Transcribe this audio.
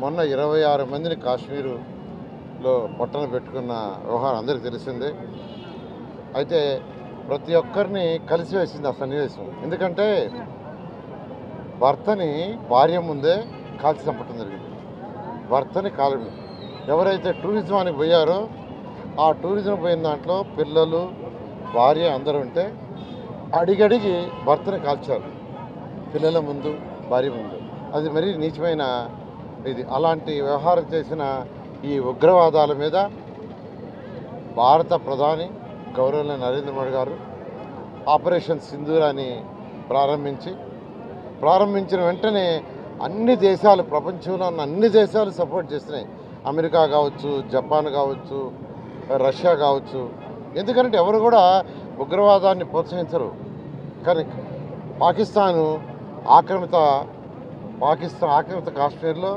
మొన్న ఇరవై ఆరు మందిని కాశ్మీరులో పొట్టన పెట్టుకున్న వ్యవహారం అందరికీ తెలిసిందే. అయితే ప్రతి ఒక్కరిని కలిసి వేసింది ఆ సన్నివేశం. ఎందుకంటే భర్తని భార్య ముందే కాల్చి చంపటం జరిగింది. భర్తని కాలం ఎవరైతే టూరిజమానికి పోయారో ఆ టూరిజం పోయిన దాంట్లో పిల్లలు భార్య అందరూ ఉంటే అడిగడిగి భర్తని కాల్చారు. పిల్లల ముందు భార్య ముందు. అది మరీ నీచమైన ఇది. అలాంటి వ్యవహారం చేసిన ఈ ఉగ్రవాదాల మీద భారత ప్రధాని గౌరవనీయ నరేంద్ర మోడీ గారు ఆపరేషన్ సింధూరాని ప్రారంభించి ప్రారంభించిన వెంటనే అన్ని దేశాలు ప్రపంచంలో ఉన్న అన్ని దేశాలు సపోర్ట్ చేస్తున్నాయి. అమెరికా కావచ్చు జపాన్ కావచ్చు రష్యా కావచ్చు. ఎందుకంటే ఎవరు కూడా ఉగ్రవాదాన్ని ప్రోత్సహించరు. కానీ పాకిస్తాను ఆక్రమిత పాకిస్తాన్ ఆక్రమిత కాశ్మీర్లో